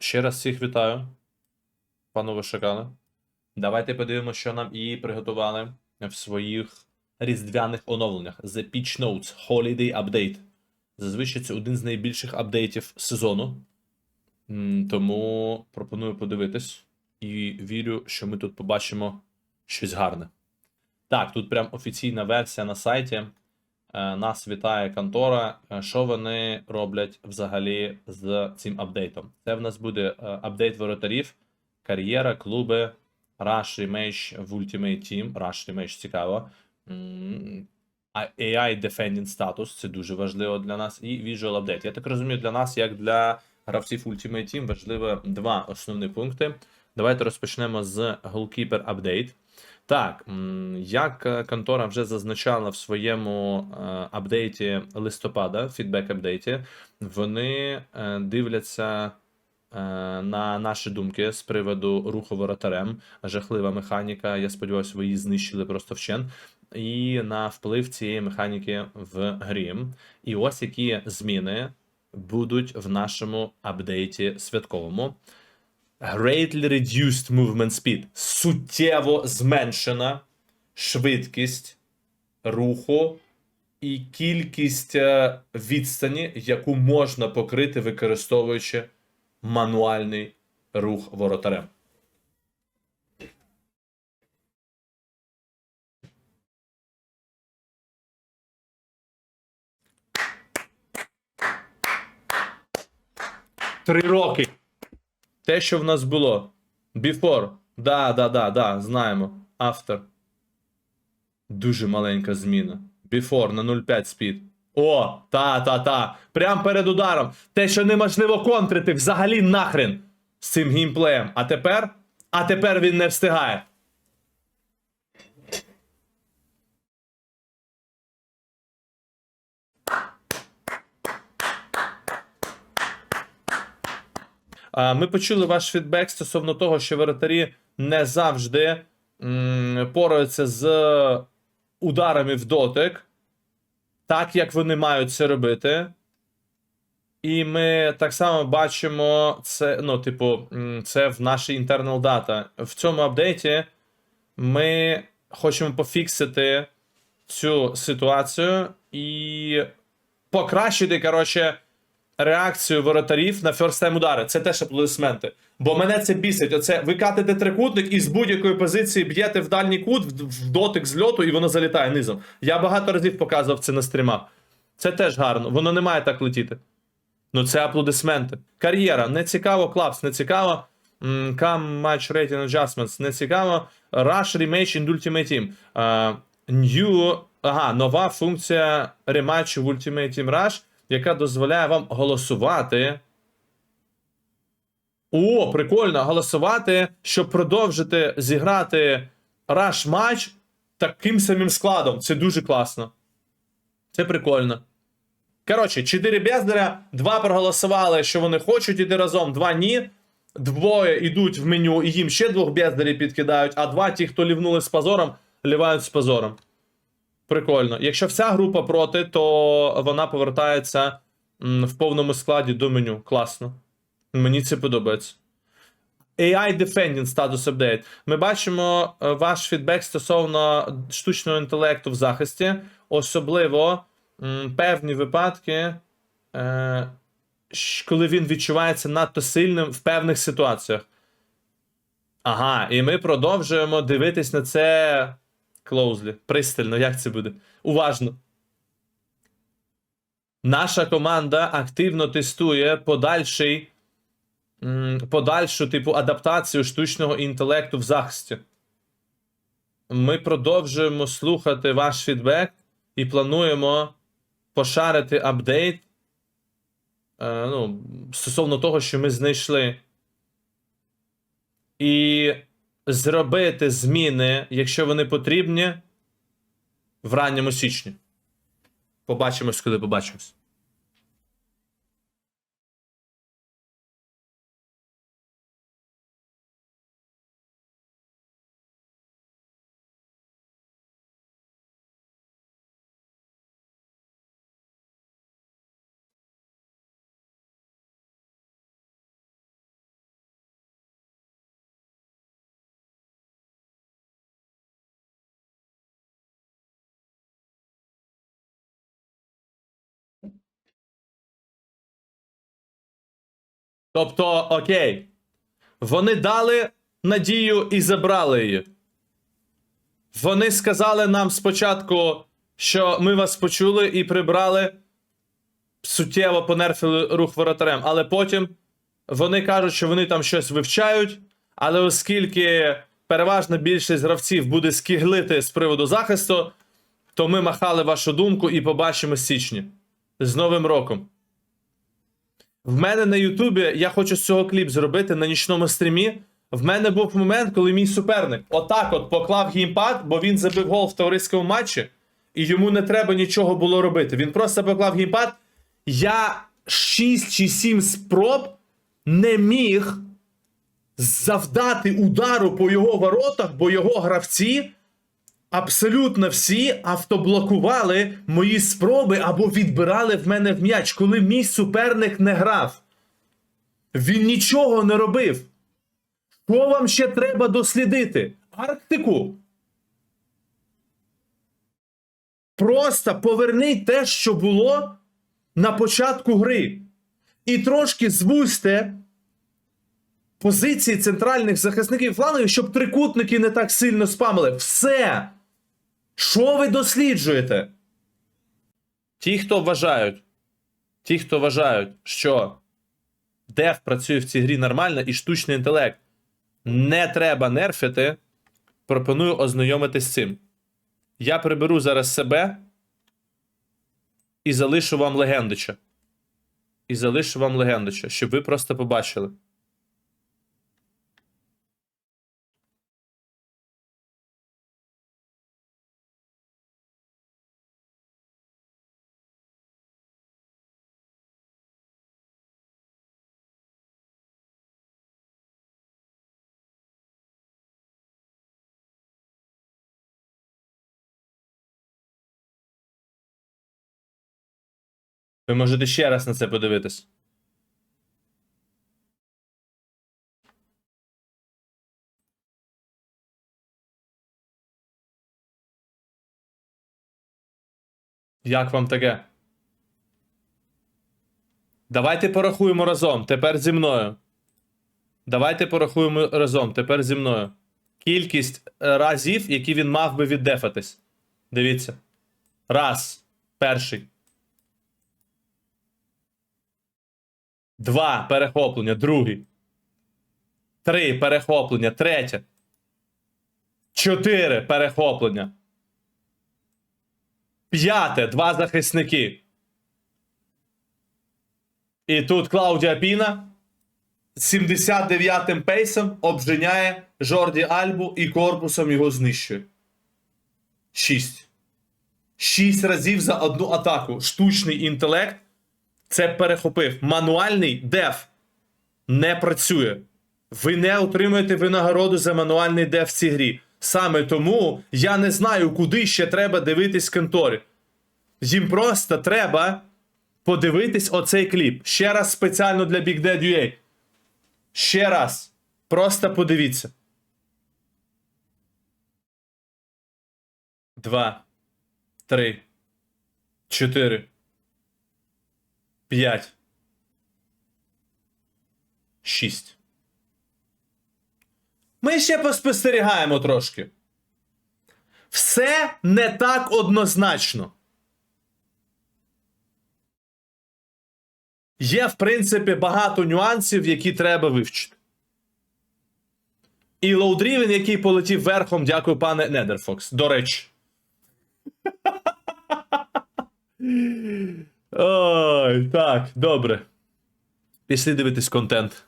Ще раз всіх вітаю. Панове шакали. Давайте подивимося, що нам і приготували в своїх різдвяних оновленнях. The Pitch Notes Holiday Update. Зазвичай це один з найбільших апдейтів сезону. Тому пропоную подивитись і вірю, що ми тут побачимо щось гарне. Так, тут прям офіційна версія на сайті. Е, Нас вітає контора. Е, Що вони роблять взагалі з цим апдейтом? Це в нас буде е, апдейт воротарів, кар'єра, клуби, Rush Rematch в Ultimate Team. Rush Rematch цікаво. AI Defending Status, це дуже важливо для нас. І Visual Update. Я так розумію, для нас, як для гравців Ultimate Team, важливо два основні пункти. Давайте розпочнемо з Goalkeeper Update. Так, як е, контора вже зазначала в своєму е, апдейті листопада, фідбек апдейті, вони е, дивляться на наші думки з приводу руху воротарем. Жахлива механіка. Я сподіваюся, ви її знищили просто вщен. І на вплив цієї механіки в грі. І ось які зміни будуть в нашому апдейті святковому. Greatly reduced movement speed. Суттєво зменшена швидкість руху і кількість е, відстані, яку можна покрити, використовуючи мануальний рух воротарем. Три роки. Те, що в нас було. Before. Да, да, да, да, знаємо. After. Дуже маленька зміна. Before на 0,5 спід. О, та, та, та. Прям перед ударом. Те, що неможливо контрити взагалі нахрен з цим геймплеєм. А тепер? А тепер він не встигає. Ми почули ваш фідбек стосовно того, що воротарі не завжди пораються з ударами в дотик, так як вони мають це робити. І ми так само бачимо це, ну, типу, це в нашій internal data. В цьому апдейті ми хочемо пофіксити цю ситуацію і покращити, коротше, реакцію воротарів на ферстайм удари. Це теж аплодисменти. Бо мене це бісить. Оце ви катите трикутник і з будь-якої позиції б'єте в дальній кут, в, дотик зльоту, і воно залітає низом. Я багато разів показував це на стрімах. Це теж гарно. Воно не має так летіти. Ну, це аплодисменти. Кар'єра, не цікаво, клапс, не цікаво. Cam Match Rating Adjustments, не цікаво. Rush Rematch in Ultimate Team. А, New, ага, нова функція рематчу в Ultimate Team Rush, яка дозволяє вам голосувати. О, прикольно, голосувати, щоб продовжити зіграти Rush матч таким самим складом. Це дуже класно. Це прикольно. Коротше, 4 бездаря, 2 проголосували, що вони хочуть іти разом, 2 ні. Двоє йдуть в меню і їм ще двох бездарів підкидають, а два ті, хто лівнули з позором, лівають з позором. Прикольно. Якщо вся група проти, то вона повертається в повному складі до меню. Класно. Мені це подобається. AI Defending Status Update. Ми бачимо е, ваш фідбек стосовно штучного інтелекту в захисті, особливо певні випадки, е, коли він відчувається надто сильним в певних ситуаціях. Ага, і ми продовжуємо дивитись на це closely, пристально, як це буде. Уважно. Наша команда активно тестує подальший, подальшу типу адаптацію штучного інтелекту в захисті. Ми продовжуємо слухати ваш фідбек і плануємо пошарити апдейт е, ну, стосовно того, що ми знайшли. І зробити зміни, якщо вони потрібні, в ранньому січні. Побачимось, коли побачимось. Тобто, окей, вони дали надію і забрали її. Вони сказали нам спочатку, що ми вас почули і прибрали, суттєво понерфили рух воротарем, але потім вони кажуть, що вони там щось вивчають, але оскільки переважна більшість гравців буде скіглити з приводу захисту, то ми махали вашу думку і побачимо січні. З Новим роком. В мене на Ютубі я хочу з цього кліп зробити на нічному стрімі. В мене був момент, коли мій суперник отак от поклав геймпад, бо він забив гол в товариському матчі, і йому не треба нічого було робити. Він просто поклав геймпад. Я 6 чи 7 спроб не міг завдати удару по його воротах, бо його гравці абсолютно всі автоблокували мої спроби або відбирали в мене в м'яч, коли мій суперник не грав. Він нічого не робив. Що вам ще треба дослідити? Арктику. Просто поверніть те, що було на початку гри. І трошки звузьте позиції центральних захисників флангів, щоб трикутники не так сильно спамили. Все. Що ви досліджуєте? Ті, хто вважають, ті, хто вважають, що деф працює в цій грі нормально і штучний інтелект не треба нерфити, пропоную ознайомитись з цим. Я приберу зараз себе і залишу вам легендича. І залишу вам легендича, щоб ви просто побачили. Ви можете ще раз на це подивитись. Як вам таке? Давайте порахуємо разом. Тепер зі мною. Давайте порахуємо разом. Тепер зі мною. Кількість е, разів, які він мав би віддефатись. Дивіться. Раз. Перший. Два перехоплення, другий. Три перехоплення, третє. Чотири перехоплення. П'яте. Два захисники. І тут Клаудія Піна 79-м пейсом обженяє Жорді Альбу і корпусом його знищує. Шість. Шість разів за одну атаку. Штучний інтелект це перехопив. Мануальний деф не працює. Ви не отримуєте винагороду за мануальний деф в цій грі. Саме тому я не знаю, куди ще треба дивитись конторі. Їм просто треба подивитись оцей кліп. Ще раз спеціально для Big Dead UA. Ще раз. Просто подивіться. Два. Три. Чотири. П'ять. Шість. Ми ще поспостерігаємо трошки. Все не так однозначно. Є, в принципі, багато нюансів, які треба вивчити. І лоудрівен, який полетів верхом, дякую, пане Недерфокс. До речі. Ой, так, добре. Пішли дивитись контент.